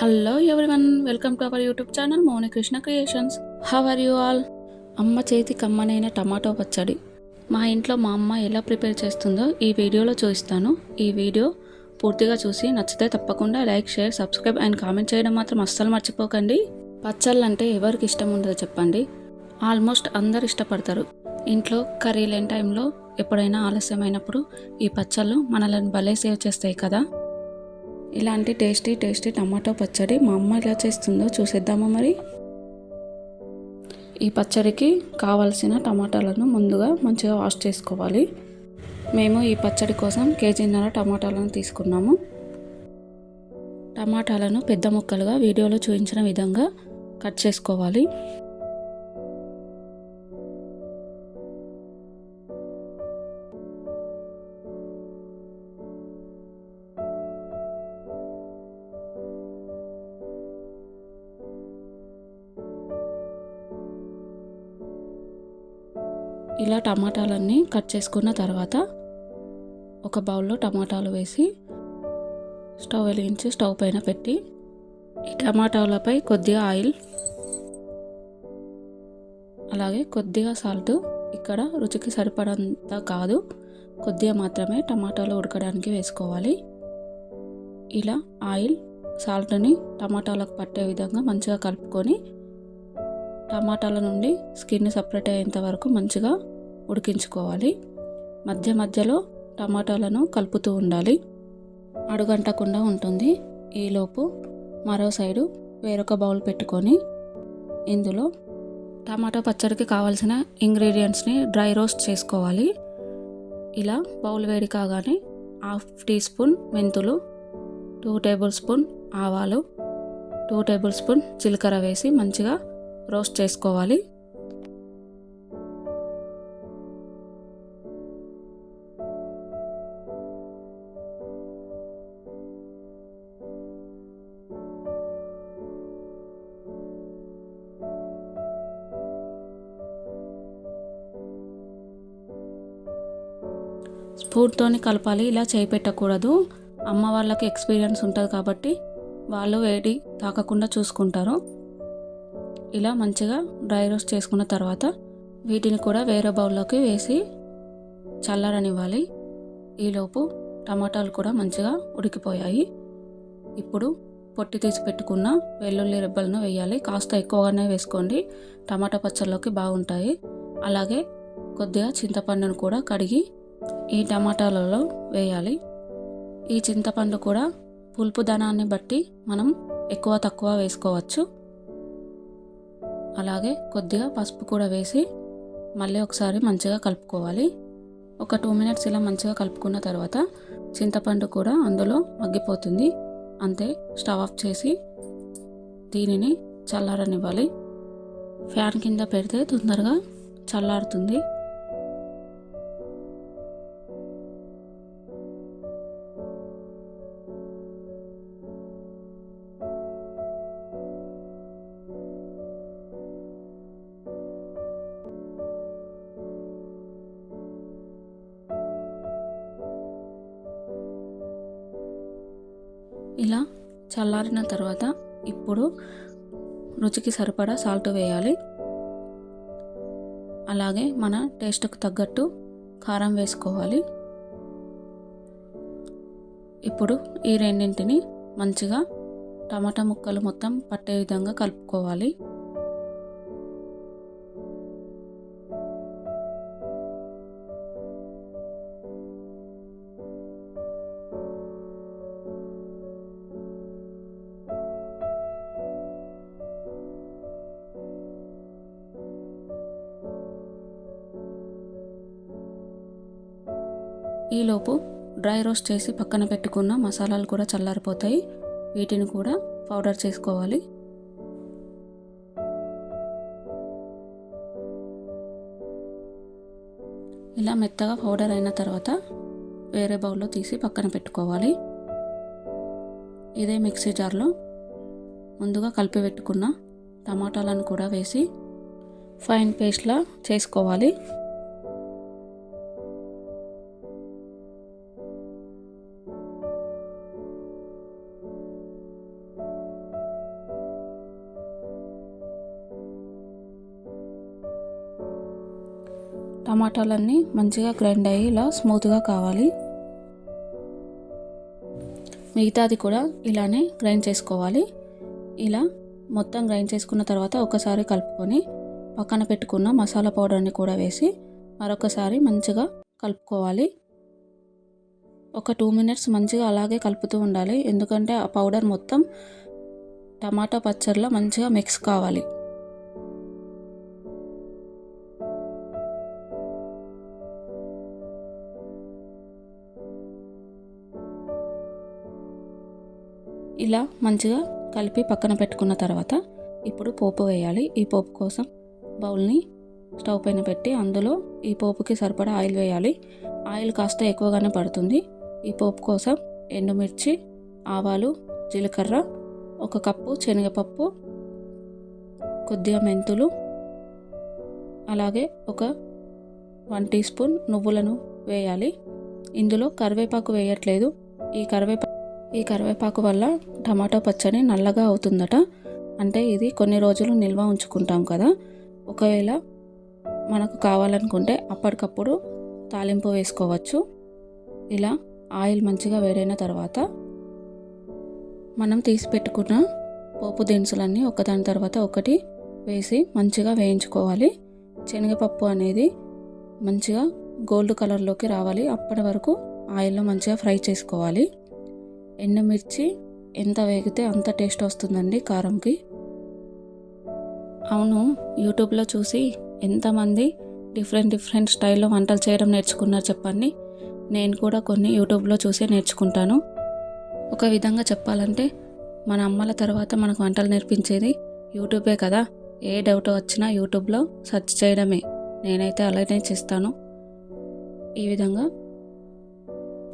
Hello everyone welcome to our YouTube channel Mouni Krishna creations how are you all అమ్మ చేతి కమ్మనైన tomato పచ్చడి. మా ఇంట్లో మా అమ్మ ఎలా ప్రిపేర్ చేస్తుందో ఈ వీడియోలో చూపిస్తాను. ఈ వీడియో పూర్తిగా చూసి నచ్చితే తప్పకుండా like share subscribe and comment చేయడం మాత్రం అస్సలు మర్చిపోకండి. పచ్చళ్ళు అంటే ఎవరికి ఇష్టం ఉండదో చెప్పండి. ఆల్మోస్ట్ అందరు ఇష్టపడతారు. ఇంట్లో కర్రీ లేని టైంలో ఎప్పుడైనా ఆలస్యమైనప్పుడు ఈ పచ్చళ్ళు మనల్ని భలే సేవ్ చేస్తాయి కదా. ఇలాంటి టేస్టీ టేస్టీ టమాటో పచ్చడి మా అమ్మ ఎలా చేస్తుందో చూసేద్దామా మరి? ఈ పచ్చడికి కావలసిన టమాటాలను ముందుగా మంచిగా వాష్ చేసుకోవాలి. మేము ఈ పచ్చడి కోసం కేజీన్నర టమాటాలను తీసుకున్నాము. టమాటాలను పెద్ద ముక్కలుగా వీడియోలో చూపించిన విధంగా కట్ చేసుకోవాలి. ఇలా టమాటాలన్నీ కట్ చేసుకున్న తర్వాత ఒక బౌల్లో టమాటాలు వేసి స్టవ్ వెలిగించి స్టవ్ పైన పెట్టి ఈ టమాటాలపై కొద్దిగా ఆయిల్ అలాగే కొద్దిగా సాల్ట్. ఇక్కడ రుచికి సరిపడంత కాదు కొద్దిగా మాత్రమే టమాటాలు ఉడకడానికి వేసుకోవాలి. ఇలా ఆయిల్ సాల్ట్ని టమాటాలకు పట్టే విధంగా మంచిగా కలుపుకొని టమాటాల నుండి స్కిన్ సపరేట్ అయ్యేంత వరకు మంచిగా ఉడికించుకోవాలి. మధ్య మధ్యలో టమాటాలను కలుపుతూ ఉండాలి. అడుగంటకుండా ఉంటుంది. ఈలోపు మరో సైడు వేరొక బౌల్ పెట్టుకొని ఇందులో టమాటా పచ్చడికి కావాల్సిన ఇంగ్రీడియంట్స్ని డ్రై రోస్ట్ చేసుకోవాలి. ఇలా బౌల్ వేడి కాగానే హాఫ్ టీ స్పూన్ మెంతులు టూ టేబుల్ స్పూన్ ఆవాలు టూ టేబుల్ స్పూన్ జీలకర్ర వేసి మంచిగా రోస్ట్ చేసుకోవాలి. స్పూన్తోని కలపాలి. ఇలా చేయి పెట్టకూడదు. అమ్మ వాళ్ళకి ఎక్స్పీరియన్స్ ఉంటుంది కాబట్టి వాళ్ళు వేడి తాకకుండా చూసుకుంటారు. ఇలా మంచిగా డ్రై రోస్ట్ చేసుకున్న తర్వాత వీటిని కూడా వేరే బౌల్లోకి వేసి చల్లారనివ్వాలి. ఈలోపు టమాటాలు కూడా మంచిగా ఉడికిపోయాయి. ఇప్పుడు పొట్టి తీసి పెట్టుకున్న వెల్లుల్లి రెబ్బలను వేయాలి. కాస్త ఎక్కువగానే వేసుకోండి. టమాటా పచ్చళ్ళలోకి బాగుంటాయి. అలాగే కొద్దిగా చింతపండును కూడా కడిగి ఈ టమాటాలలో వేయాలి. ఈ చింతపండు కూడా పులుపు ధనాన్ని బట్టి మనం ఎక్కువ తక్కువ వేసుకోవచ్చు. అలాగే కొద్దిగా పసుపు కూడా వేసి మళ్ళీ ఒకసారి మంచిగా కలుపుకోవాలి. ఒక టూ మినిట్స్ ఇలా మంచిగా కలుపుకున్న తర్వాత చింతపండు కూడా అందులో మగ్గిపోతుంది. అంతే స్టవ్ ఆఫ్ చేసి దీనిని చల్లారనివ్వాలి. ఫ్యాన్ కింద పెడితే తొందరగా చల్లారుతుంది. ఇలా చల్లారిన తర్వాత ఇప్పుడు రుచికి సరిపడా సాల్ట్ వేయాలి. అలాగే మన టేస్ట్కు తగ్గట్టు కారం వేసుకోవాలి. ఇప్పుడు ఈ రెండింటిని మంచిగా టమాటా ముక్కలు మొత్తం పట్టే విధంగా కలుపుకోవాలి. ఈలోపు డ్రై రోస్ట్ చేసి పక్కన పెట్టుకున్న మసాలాలు కూడా చల్లారిపోతాయి. వీటిని కూడా పౌడర్ చేసుకోవాలి. ఇలా మెత్తగా పౌడర్ అయిన తర్వాత వేరే బౌల్లో తీసి పక్కన పెట్టుకోవాలి. ఇదే మిక్సీ జార్లో ముందుగా కలిపి పెట్టుకున్న టమాటాలను కూడా వేసి ఫైన్ పేస్ట్లా చేసుకోవాలి. టమాటాలన్నీ మంచిగా గ్రైండ్ అయ్యి ఇలా స్మూత్గా కావాలి. మిగతాది కూడా ఇలానే గ్రైండ్ చేసుకోవాలి. ఇలా మొత్తం గ్రైండ్ చేసుకున్న తర్వాత ఒకసారి కలుపుకొని పక్కన పెట్టుకున్న మసాలా పౌడర్ని కూడా వేసి మరొకసారి మంచిగా కలుపుకోవాలి. ఒక టూ మినిట్స్ మంచిగా అలాగే కలుపుతూ ఉండాలి. ఎందుకంటే ఆ పౌడర్ మొత్తం టమాటా పచ్చడిలో మంచిగా మిక్స్ కావాలి. ఇలా మంచిగా కలిపి పక్కన పెట్టుకున్న తర్వాత ఇప్పుడు పోపు వేయాలి. ఈ పోపు కోసం బౌల్ని స్టవ్ పైన పెట్టి అందులో ఈ పోపుకి సరిపడా ఆయిల్ వేయాలి. ఆయిల్ కాస్త ఎక్కువగానే పడుతుంది. ఈ పోపు కోసం ఎండుమిర్చి ఆవాలు జీలకర్ర ఒక కప్పు శనగపప్పు కొద్దిగా మెంతులు అలాగే ఒక వన్ టీ స్పూన్ నువ్వులను వేయాలి. ఇందులో కరివేపాకు వేయట్లేదు. ఈ కరివేపాకు ఈ కరివేపాకు వల్ల టమాటో పచ్చడి నల్లగా అవుతుందట. అంటే ఇది కొన్ని రోజులు నిల్వ ఉంచుకుంటాం కదా. ఒకవేళ మనకు కావాలనుకుంటే అప్పటికప్పుడు తాలింపు వేసుకోవచ్చు. ఇలా ఆయిల్ మంచిగా వేడైన తర్వాత మనం తీసి పెట్టుకున్న పోపు దినుసులన్నీ ఒకదాని తర్వాత ఒకటి వేసి మంచిగా వేయించుకోవాలి. శనగపప్పు అనేది మంచిగా గోల్డ్ కలర్లోకి రావాలి. అప్పటి వరకు ఆయిల్లో మంచిగా ఫ్రై చేసుకోవాలి. ఎండుమిర్చి ఎంత వేగితే అంత టేస్ట్ వస్తుందండి కారంకి. అవును యూట్యూబ్లో చూసి ఎంతమంది డిఫరెంట్ డిఫరెంట్ స్టైల్లో వంటలు చేయడం నేర్చుకున్నారు చెప్పండి. నేను కూడా కొన్ని యూట్యూబ్లో చూసే నేర్చుకుంటాను. ఒక విధంగా చెప్పాలంటే మన అమ్మల తర్వాత మనకు వంటలు నేర్పించేది యూట్యూబే కదా. ఏ డౌట్ వచ్చినా యూట్యూబ్లో సెర్చ్ చేయడమే. నేనైతే అలానే చేస్తాను. ఈ విధంగా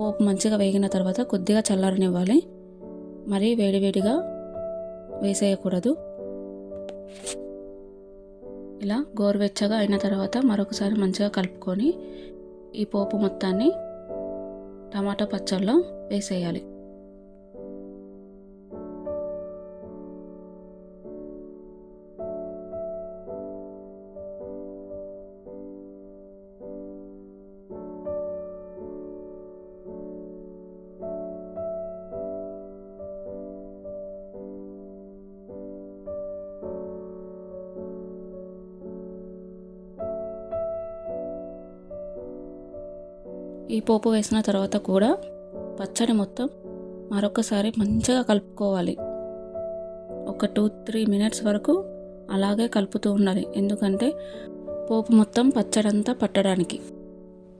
పోపు మంచిగా వేగిన తర్వాత కొద్దిగా చల్లారనివ్వాలి. మరీ వేడివేడిగా వేసేయకూడదు. ఇలా గోరువెచ్చగా అయిన తర్వాత మరొకసారి మంచిగా కలుపుకొని ఈ పోపు మొత్తాన్ని టమాటా పచ్చళ్ళలో వేసేయాలి. ఈ పోపు వేసిన తర్వాత కూడా పచ్చడి మొత్తం మరొకసారి మంచిగా కలుపుకోవాలి. ఒక టూ త్రీ మినిట్స్ వరకు అలాగే కలుపుతూ ఉండాలి. ఎందుకంటే పోపు మొత్తం పచ్చడంతా పట్టడానికి.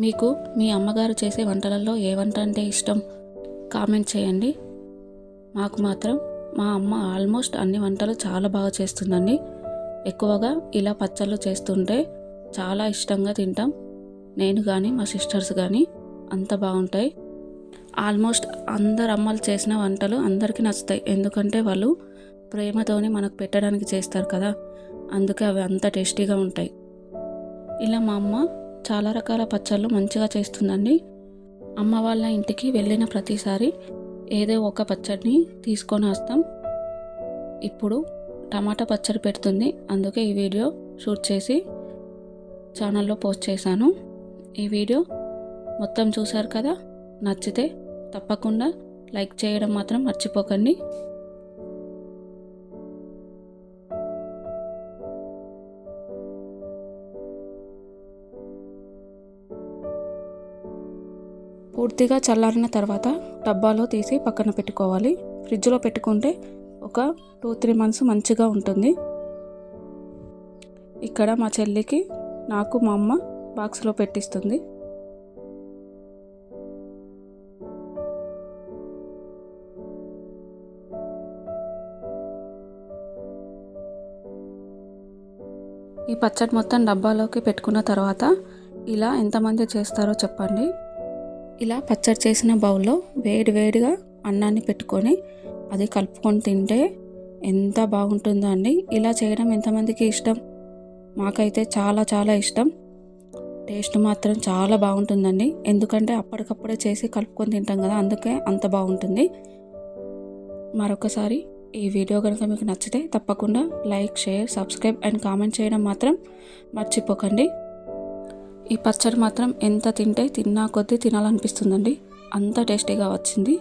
మీకు మీ అమ్మగారు చేసే వంటలలో ఏ వంట అంటే ఇష్టం కామెంట్ చేయండి. మాకు మాత్రం మా అమ్మ ఆల్మోస్ట్ అన్ని వంటలు చాలా బాగా చేస్తుందండి. ఎక్కువగా ఇలా పచ్చళ్ళు చేస్తుంటే చాలా ఇష్టంగా తింటాం. నేను కానీ మా సిస్టర్స్ కానీ అంత బాగుంటాయి. ఆల్మోస్ట్ అందరు అమ్మలు చేసిన వంటలు అందరికీ నచ్చుతాయి. ఎందుకంటే వాళ్ళు ప్రేమతోని మనకు పెట్టడానికి చేస్తారు కదా. అందుకే అవి అంత టేస్టీగా ఉంటాయి. ఇలా మా అమ్మ చాలా రకాల పచ్చళ్ళు మంచిగా చేస్తుందండి. అమ్మ వాళ్ళ ఇంటికి వెళ్ళిన ప్రతిసారి ఏదో ఒక పచ్చడిని తీసుకొని వస్తాం. ఇప్పుడు టమాటా పచ్చడి పెడుతుంది. అందుకే ఈ వీడియో షూట్ చేసి ఛానల్లో పోస్ట్ చేశాను. ఈ వీడియో మొత్తం చూశారు కదా? నచ్చితే తప్పకుండా లైక్ చేయడం మాత్రం మర్చిపోకండి. పూర్తిగా చల్లారిన తర్వాత డబ్బాలో తీసి పక్కన పెట్టుకోవాలి. ఫ్రిడ్జ్లో పెట్టుకుంటే ఒక టూ త్రీ మంత్స్ మంచిగా ఉంటుంది. ఇక్కడ మా చెల్లికి నాకు మా అమ్మ బాక్స్లో పెట్టిస్తుంది. ఈ పచ్చడి మొత్తం డబ్బాలోకి పెట్టుకున్న తర్వాత ఇలా ఎంతమంది చేస్తారో చెప్పండి. ఇలా పచ్చడి చేసిన బౌల్లో వేడి వేడిగా అన్నాన్ని పెట్టుకొని అది కలుపుకొని తింటే ఎంత బాగుంటుందో అండి. ఇలా చేయడం ఎంతమందికి ఇష్టం? మాకైతే చాలా చాలా ఇష్టం. టేస్ట్ మాత్రం చాలా బాగుంటుందండి. ఎందుకంటే అప్పటికప్పుడే చేసి కలుపుకొని తింటాం కదా అందుకే అంత బాగుంటుంది. మరొకసారి ఈ వీడియో కనుక మీకు నచ్చితే తప్పకుండా like share subscribe and comment చేయడం మాత్రం మర్చిపోకండి. ఈ పచ్చడి మాత్రం ఎంత తింటే తిన్నా కొద్దీ తినాలనిపిస్తుందండి. అంత టేస్టీగా వచ్చింది.